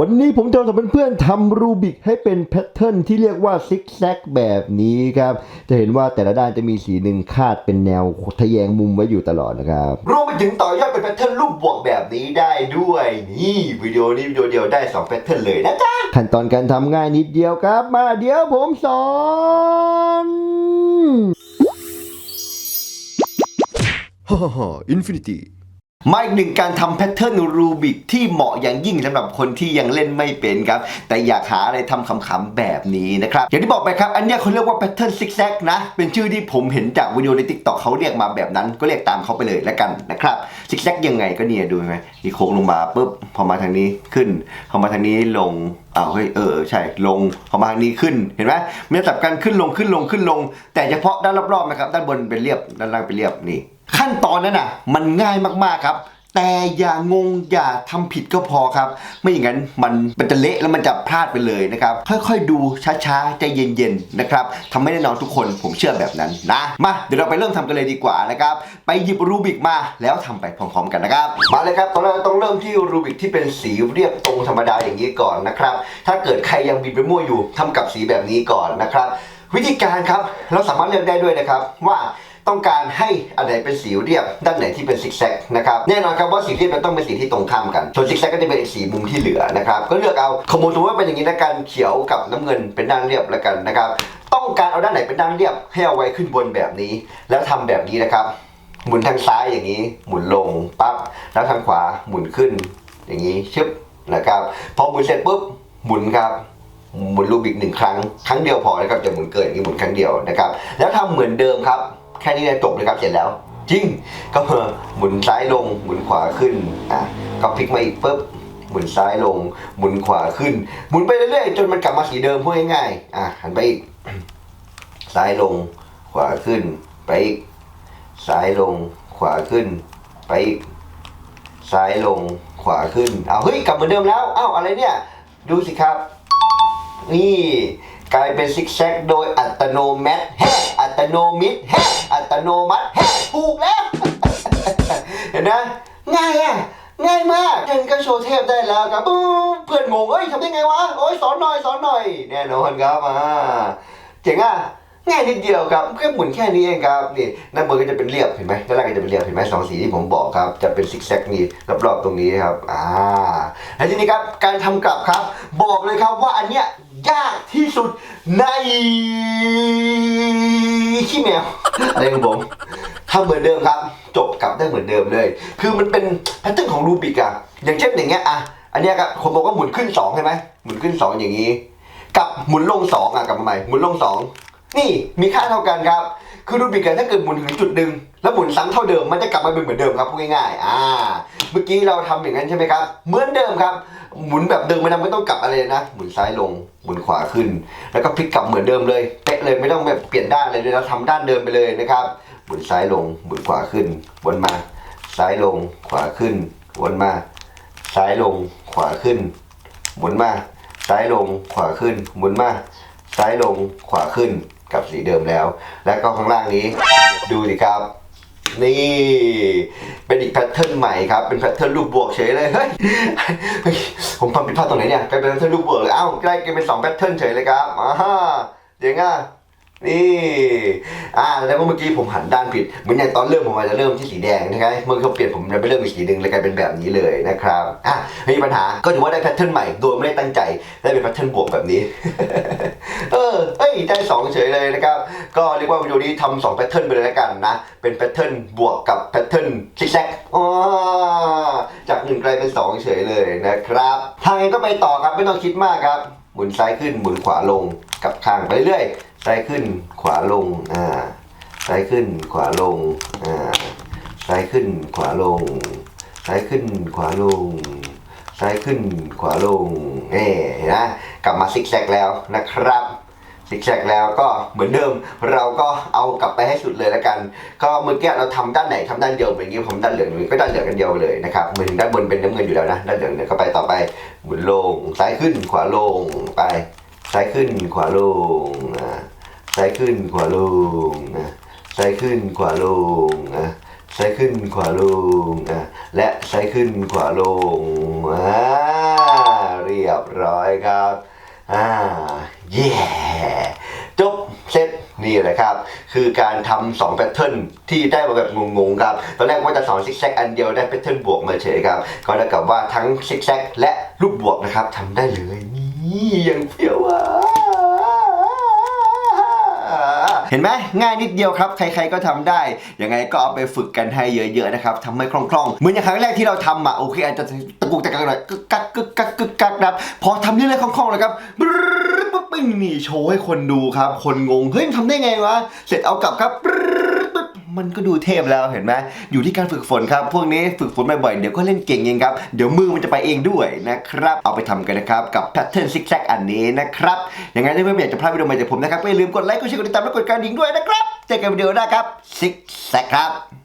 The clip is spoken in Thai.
วันนี้ผมจะทำเพื่อนๆทำรูบิกให้เป็นแพทเทิร์นที่เรียกว่าซิกแซกแบบนี้ครับ จะเห็นว่าแต่ละด้านจะมีสีหนึ่งคาดเป็นแนวทะแยงมุมไว้อยู่ตลอดนะครับรวมไปถึงต่อยอดเป็นแพทเทิร์นรูปบวกแบบนี้ได้ด้วยนี่วิดีโอนี้วิดีโอเดียวได้2แพทเทิร์นเลยนะจ๊ะขั้นตอนการทำง่ายนิดเดียวครับ มาเดี๋ยวผมสอนฮ่าฮ่าอินฟินิตี้ มาอีกหนึ่งการทำแพทเทิร์นรูบิกที่เหมาะอย่างยิ่งสำหรับคนที่ยังเล่นไม่เป็นครับ แต่อยากหาอะไรทำขำๆแบบนี้นะครับ อย่างที่บอกไปครับ อันนี้เขาเรียกว่าแพทเทิร์นซิกแซกนะ เป็นชื่อที่ผมเห็นจากวิดีโอใน t ิ k t o k เขาเรียกมาแบบนั้น ก็เรียกตามเขาไปเลยแล้วกันนะครับซิกแซกยังไงก็เนี่ยดูไหมนี่โค้งลงมาปุ๊บพอมาทางนี้ขึ้นพอมาทางนี้ลงอ้าวเฮ้ยเออใช่ลงพอมาทางนี้ขึ้นเห็นไหมมันจะสับกันขึ้นลงขึ้นลงขึ้นลง แต่เฉพาะด้านรอบๆนะครับด้านบนเป็นเรียบด้านล่างเป็นเรียบนี่ ขั้นตอนนั้นน่ะ มันง่ายมากๆครับ แต่อย่างงงอย่าทำผิดก็พอครับ ไม่อย่างนั้นมันมันจะเละแล้วมันจะพลาดไปเลยนะครับ ค่อยๆดูช้าๆใจเย็นๆนะครับทำไม่ได้นอนทุกคนผมเชื่อแบบนั้นนะมาเดี๋ยวเราไปเริ่มทำกันเลยดีกว่านะครับ ไปหยิบรูบิกมาแล้วทำไปพร้อมๆกันนะครับ มาเลยครับตอนแรกต้องเริ่มที่รูบิกที่เป็นสีเรียบตรงธรรมดาอย่างนี้ก่อนนะครับ ถ้าเกิดใครยังบิดไปมั่วอยู่ทำกับสีแบบนี้ก่อนนะครับ วิธีการครับเราสามารถเลือกได้ด้วยนะครับว่า ต้องการให้อันไหนเป็นสีเรียบ ด้านไหนที่เป็นซิกแซกนะครับแน่นอนครับว่าสีเรียบมันต้องเป็นสีที่ตรงข้ามกันส่วนซิกแซกก็จะเป็นอีกสีมุมที่เหลือนะครับก็เลือกเอาขโมยสมมติว่าเป็นอย่างนี้นะกันเขียวกับน้ำเงินเป็นด้านเรียบแล้วกันนะครับต้องการเอาด้านไหนเป็นด้านเรียบ ให้เอาไว้ขึ้นบนแบบนี้ แล้วทำแบบนี้นะครับ หมุนทางซ้ายอย่างนี้ หมุนลงปั๊บแล้วทางขวาหมุนขึ้น อย่างนี้ชึบนะครับพอหมุนเสร็จปุ๊บหมุนครับหมุนรูบิกหนึ่งครั้ง ครั้งเดียวพอนะครับจะหมุนเกินอย่างนี้หมุนครั้งเดียวนะครับ แล้วทำเหมือนเดิมครับ แค่นี้เลยจบเลยครับเสร็จแล้ว จริงก็เหมุนซ้ายลงหมุนขวาขึ้นอะก็พลิกมาอีกปุ๊บหมุนซ้ายลง หมุนขวาขึ้น หมุนไปเรื่อยๆ จนมันกลับมาสีเดิมพูดง่ายๆอะหันไปอีกซ้ายลง ขวาขึ้น ไปอีกซ้ายลง ขวาขึ้น ไปอีกซ้ายลง ขวาขึ้นเอาเฮ้ยกลับเหมือนเดิมแล้วอ้าวอะไรเนี่ย ดูสิครับ นี่ กลายเป็นซิกแซกโดยอัตโนมัติแฮะอัตโนมิตแฮะอัตโนมัติแฮะถูกแล้ว เห็นนะง่ายอะง่ายมากเห็นก็โชว์เทพได้แล้วครับเพื่อนงงเอ้ยทำได้ไงวะโอ้ยสอนหน่อยสอนหน่อย แน่นอนครับอ่าเจ๋งอะง่ายนิดเดียวครับแค่หมุนแค่นี้เองครับนี่ด้านบนก็จะเป็นเรียบเห็นไหมด้านล่างก็จะเป็นเรียบเห็นไหมสองสีที่ผมบอกครับ จะเป็นซิกแซกนี่รอบๆตรงนี้ครับอ่าและทีนี้ครับการทำกลับครับ บอกเลยครับว่าอันเนี้ย ยากที่สุดในขี้แมวอะไรของผมทำเหมือนเดิมครับ จบกลับได้เหมือนเดิมเลย คือมันเป็นแพทเทิร์นของรูบิกอะอย่างเช่นอย่างเงี้ยอะอันเนี้ยครับคนบอกว่าหมุนขึ้นสองใช่ไหมหมุนขึ้นสองอย่างนี้ กับหมุนลงสองอะกลับมาใหม่หมุนลงสองนี่มีค่าเท่ากันครับ คือรูบิกอะถ้าเกิดหมุนถึงจุดหนึ่งแล้วหมุนซ้ำเท่าเดิมมันจะกลับมาเป็นเหมือนเดิมครับพูดง่ายๆอ่า เมื่อกี้เราทำอย่างนั้นใช่ไหมครับ เหมือนเดิมครับ หมุนแบบเดิมไม่ต้องไม่ต้องกลับอะไรนะหมุนซ้ายลงหมุนขวาขึ้น แล้วก็พลิกกลับเหมือนเดิมเลยเป๊ะเลยไม่ต้องแบบเปลี่ยนด้านเลยเราทำด้านเดิมไปเลยนะครับ หมุนซ้ายลงหมุนขวาขึ้นวนมา ซ้ายลงขวาขึ้นวนมา ซ้ายลงขวาขึ้นหมุนมา ซ้ายลงขวาขึ้นหมุนมา ซ้ายลงขวาขึ้น กับสีเดิมแล้ว แล้วก็ข้างล่างนี้ดูสิครับ นี่เป็นอีกแพทเทิร์นใหม่ครับ เป็นแพทเทิร์นรูปบวกเฉยเลยเฮ้ยผมทำผิดพลาดตรงไหนเนี่ยกลายเป็นแพทเทิร์นรูปบวกเลยเอ้าใกล้กันเป็นสองแพทเทิร์นเฉยเลยครับอ่าเจ๋งอะนี่ อ่า แล้วเมื่อกี้ผมหันด้านผิด เหมือนอย่างตอนเริ่มผมอาจจะเริ่มที่สีแดงนะครับเมื่อเขาเปลี่ยนผมจะไปเริ่มอีกสีหนึ่งเลยกลายเป็นแบบนี้เลยนะครับ อะไม่มีปัญหา ก็ถือว่าได้แพทเทิร์นใหม่ โดยไม่ได้ตั้งใจ ได้เป็นแพทเทิร์นบวกแบบนี้ เออ ได้สองเฉยเลยนะครับ ก็เรียกว่าวิดีโอนี้ทำสองแพทเทิร์นไปเลยแล้วกันนะ เป็นแพทเทิร์นบวกกับแพทเทิร์นซิกแซกอ๋อจากหนึ่งกลายเป็นสองเฉยเลยนะครับ ทางเองก็ไปต่อครับไม่ต้องคิดมากครับหมุนซ้ายขึ้นหมุนขวาลงกับข้างไปเรื่อยซ้ายขึ้นขวาลงอ่าซ้ายขึ้นขวาลงอ่าซ้ายขึ้นขวาลงซ้ายขึ้นขวาลงซ้ายขึ้นขวาลงเอ่เห็นไหมกลับมาซิกแซกแล้วนะครับ ซิกแซกแล้วก็เหมือนเดิมเราก็เอากลับไปให้สุดเลยแล้วกัน ก็เมื่อกี้เราทำด้านไหนทำด้านเดียวเหมือนกี้ผมด้านเหลืองอยู่ก็ด้านเหลืองกันเดียวเลยนะครับเหมือนด้านบนเป็นน้ำเงินอยู่แล้วนะด้านเหลืองเนี่ยก็ไปต่อไปหมุนลงซ้ายขึ้นขวาลงไปซ้ายขึ้นขวาลงอ่าซ้ายขึ้นขวาลงอ่าซ้ายขึ้นขวาลงอ่าซ้ายขึ้นขวาลงอ่าและซ้ายขึ้นขวาลงอ่าเรียบร้อยครับอ่าเย่จบเส นี่แหละครับ คือการทำสองแพทเทิร์นที่ได้มาแบบงงๆครับ ตอนแรกว่าจะสอนซิกแซกอันเดียวได้แพทเทิร์นบวกมาเฉยครับ ก็เท่ากับว่าทั้งซิกแซกและรูปบวกนะครับทำได้เลยนี่ยังเฟี้ยวอะเห็นไหมง่ายนิดเดียวครับ ใครๆก็ทำได้ยังไงก็เอาไปฝึกกันให้เยอะๆนะครับทำให้คล่องๆ เหมือนอย่างครั้งแรกที่เราทำอะโอเคอาจจะตะกุกตะกักหน่อยกึกกักกึกกักกักนะครับพอทำเรื่อยๆคล่องๆเลยครับ งนี่โชว์ให้คนดูครับ คนงง เฮ้ยมันทำได้ไงวะ เสร็จเอากลับครับมันก็ดูเทพแล้วเห็นไหมอยู่ที่การฝึกฝนครับ พวกนี้ฝึกฝนบ่อยๆ เดี๋ยวก็เล่นเก่งเองครับ เดี๋ยวมือมันจะไปเองด้วยนะครับ เอาไปทำกันนะครับ กับแพทเทิร์นซิกแซกอันนี้นะครับยังไงถ้าเพื่อนๆอยากจะพลาดวิดีโอใหม่จากผมนะครับ ก็อย่าลืมกดไลค์ กดแชร์ กดติดตาม และกดกระดิ่งด้วยนะครับ เจอกันวิดีโอหน้าครับซิกแซกครับ